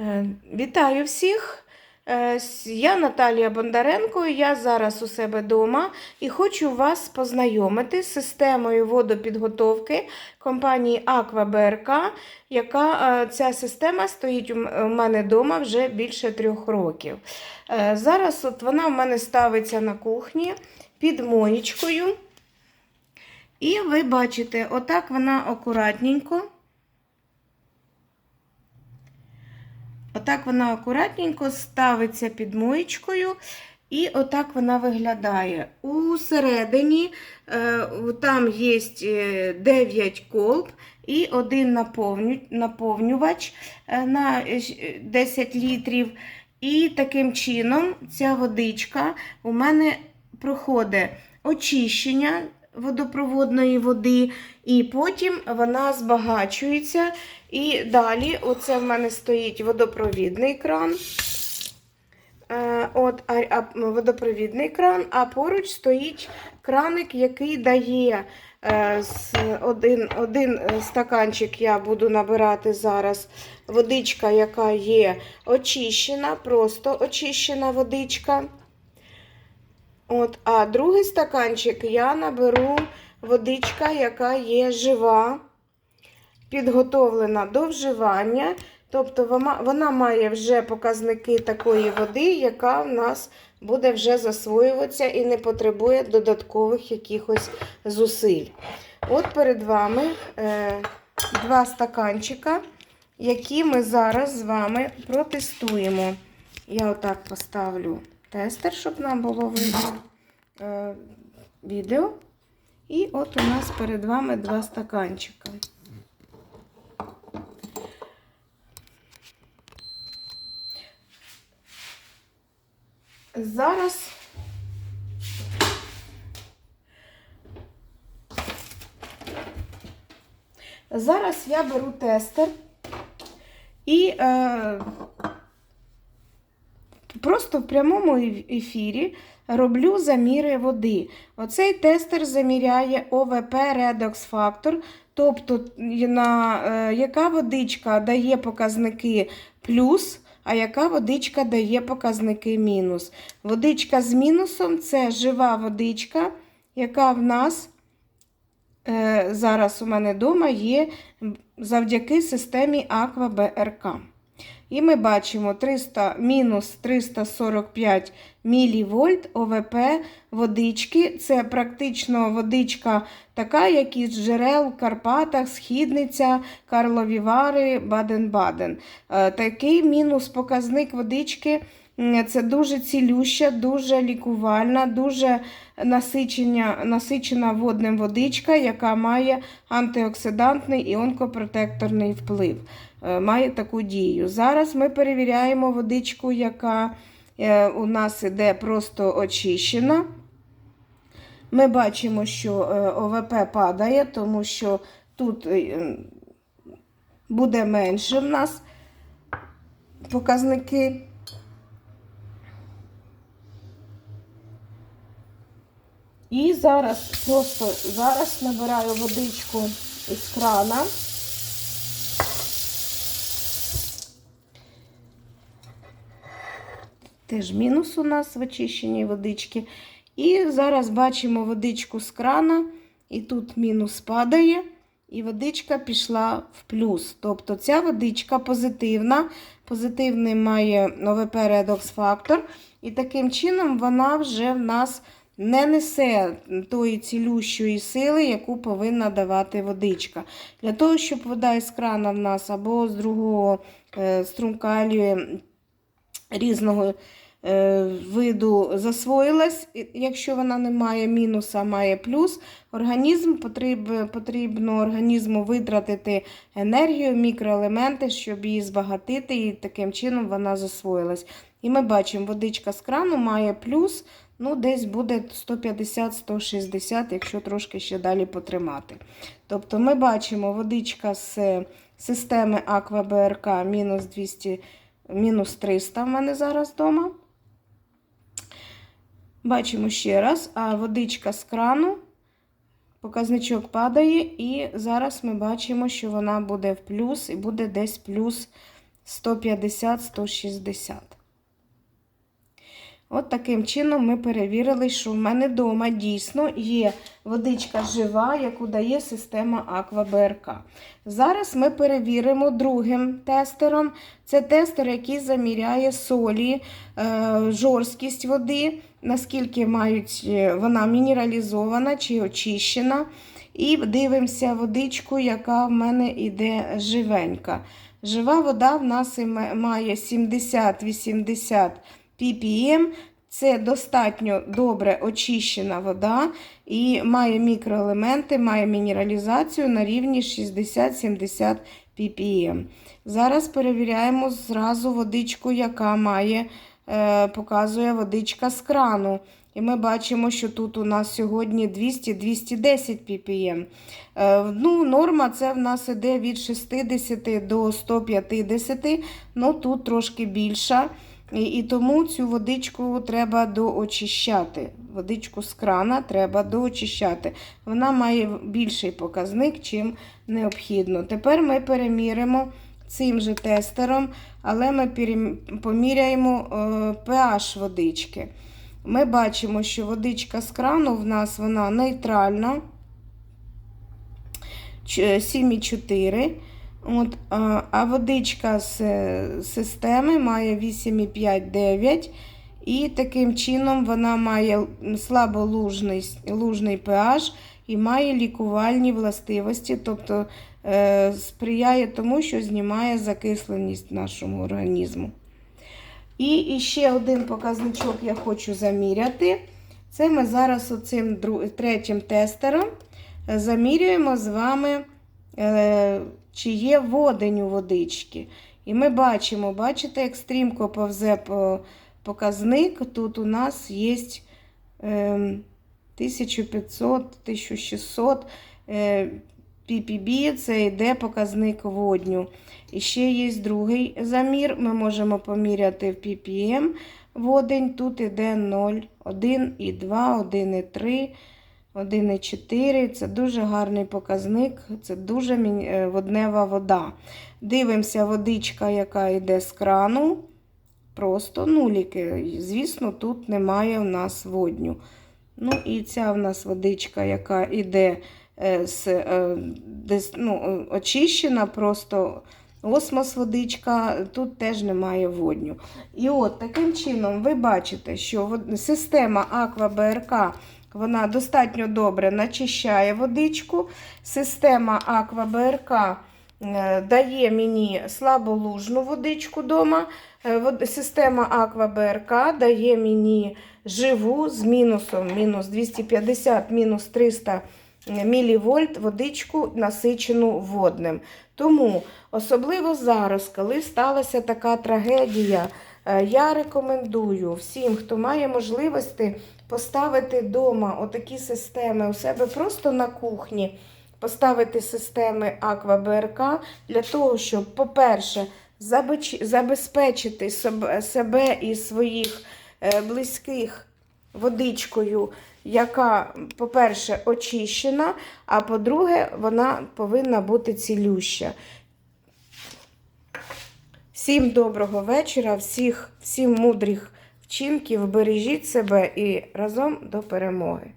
Е, Вітаю всіх! Е, Я Наталія Бондаренко, я зараз у себе вдома і хочу вас познайомити з системою водопідготовки компанії БРК, яка е, ця система стоїть у мене вдома вже більше трьох років. Зараз от вона в мене ставиться на кухні під моєчкою. І ви бачите, отак вона акуратненько. Отак вона акуратненько ставиться під моєчкою, і отак вона виглядає. У середині е, там є 9 колб і один наповнювач е, на е, 10 літрів. І таким чином ця водичка у мене проходить очищення водопроводної води, і потім вона збагачується. І далі, оце в мене стоїть водопровідний кран. Е, От, а, водопровідний кран, а поруч стоїть краник, який дає е, з- один, один стаканчик я буду набирати зараз. Водичка, яка є очищена, просто очищена водичка. От, а другий стаканчик я наберу водичка, яка є жива, підготовлена до вживання. Тобто вона, має вже показники такої води, яка в нас буде вже засвоюватися і не потребує додаткових якихось зусиль. От перед вами е, два стаканчика, які ми зараз з вами протестуємо. Я отак поставлю тестер, щоб нам було видно е, відео. І от у нас перед вами два стаканчика. Зараз Зараз я беру тестер і е, просто в прямому ефірі роблю заміри води. Оцей тестер заміряє ОВП Redox Factor, тобто на, е, яка водичка дає показники плюс, а яка водичка дає показники мінус. Водичка з мінусом це жива водичка, яка в нас е, зараз у мене вдома є завдяки системі Аква БРК. І ми бачимо 300, мінус 345 мВ ОВП водички. Це практично водичка така, як із джерел в Карпатах, Східниця, Карлові Вари, Баден-Баден. Е, Такий мінус показник водички. Це дуже цілюща, дуже лікувальна, дуже насичення, насичена водним водичка, яка має антиоксидантний і онкопротекторний вплив. Е, Має таку дію. Зараз ми перевіряємо водичку, яка е, у нас іде просто очищена. Ми бачимо, що е, ОВП падає, тому що тут буде менше в нас показники. І зараз просто зараз набираю водичку із крана. Теж мінус у нас в очищенні водички. І зараз бачимо водичку з крана, і тут мінус падає, і водичка пішла в плюс. Тобто ця водичка позитивна, позитивний має ОВП Redox Factor, і таким чином вона вже в нас не несе тої цілющої сили, яку повинна давати водичка. Для того, щоб вода із крана в нас або з другого е, струмка різного е, виду засвоїлась, якщо вона не має мінуса, має плюс, організм потріб, потрібно організму витратити енергію, мікроелементи, щоб її збагатити, і таким чином вона засвоїлась. І ми бачимо, водичка з крану має плюс, ну десь буде 150-160, якщо трошки ще далі потримати. Тобто ми бачимо водичка з системи Аква БРК мінус 200 мінус 300 в мене зараз вдома. Бачимо ще раз, а водичка з крану, показничок падає, і зараз ми бачимо, що вона буде в плюс і буде десь плюс 150-160. От таким чином ми перевірили, що в мене вдома дійсно є водичка жива, яку дає система Аква БРК. Зараз ми перевіримо другим тестером. Це тестер, який заміряє солі, е, жорсткість води, наскільки мають, е, вона мінералізована чи очищена. І дивимося водичку, яка в мене йде живенька. Жива вода в нас має 70-80 ppm. Це достатньо добре очищена вода і має мікроелементи, має мінералізацію на рівні 60-70 ppm. Зараз перевіряємо зразу водичку, яка має, е, показує водичка з крану. І ми бачимо, що тут у нас сьогодні 200-210 ppm. Е, ну, норма це в нас іде від 60 до 150, ну тут трошки більша. І, і тому цю водичку треба доочищати. Водичку з крана треба доочищати. Вона має більший показник, чим необхідно. Тепер ми переміримо цим же тестером, але ми поміряємо е, pH водички. Ми бачимо, що водичка з крану в нас вона нейтральна. 7,4. От, а, водичка з системи має 8,5-9. І таким чином вона має слаболужний лужний pH і має лікувальні властивості, тобто е, сприяє тому, що знімає закисленість нашому організму. І, і ще один показничок я хочу заміряти. Це ми зараз оцим дру- третім тестером е, замірюємо з вами, е, чи є водень у водички. І ми бачимо, бачите, як стрімко повзе по показник. Тут у нас є е, 1500-1600 е, ppb, це йде показник водню. І ще є другий замір. Ми можемо поміряти в ppm водень. Тут іде 0, 1,2, 1,3, 1,4. Це дуже гарний показник, це дуже е, воднева вода. Дивимося, водичка, яка йде з крану. Просто нуліки. Звісно, тут немає в нас водню. Ну і ця в нас водичка, яка йде е, з, е, ну, очищена, просто осмос водичка, тут теж немає водню. І от таким чином ви бачите, що система Аква БРК вона достатньо добре начищає водичку. Система Аква БРК е, дає мені слаболужну водичку вдома. Е, Система Аква БРК дає мені живу з мінусом мінус 250, мінус 300 мілівольт водичку насичену водним. Тому, особливо зараз, коли сталася така трагедія, е, я рекомендую всім, хто має можливості поставити вдома отакі системи у себе просто на кухні, поставити системи Аква БРК для того, щоб, по-перше, забезпечити себе і своїх е, близьких водичкою, яка, по-перше, очищена, а по-друге, вона повинна бути цілюща. Всім доброго вечора, всіх, всім мудрих вчинків, бережіть себе і разом до перемоги.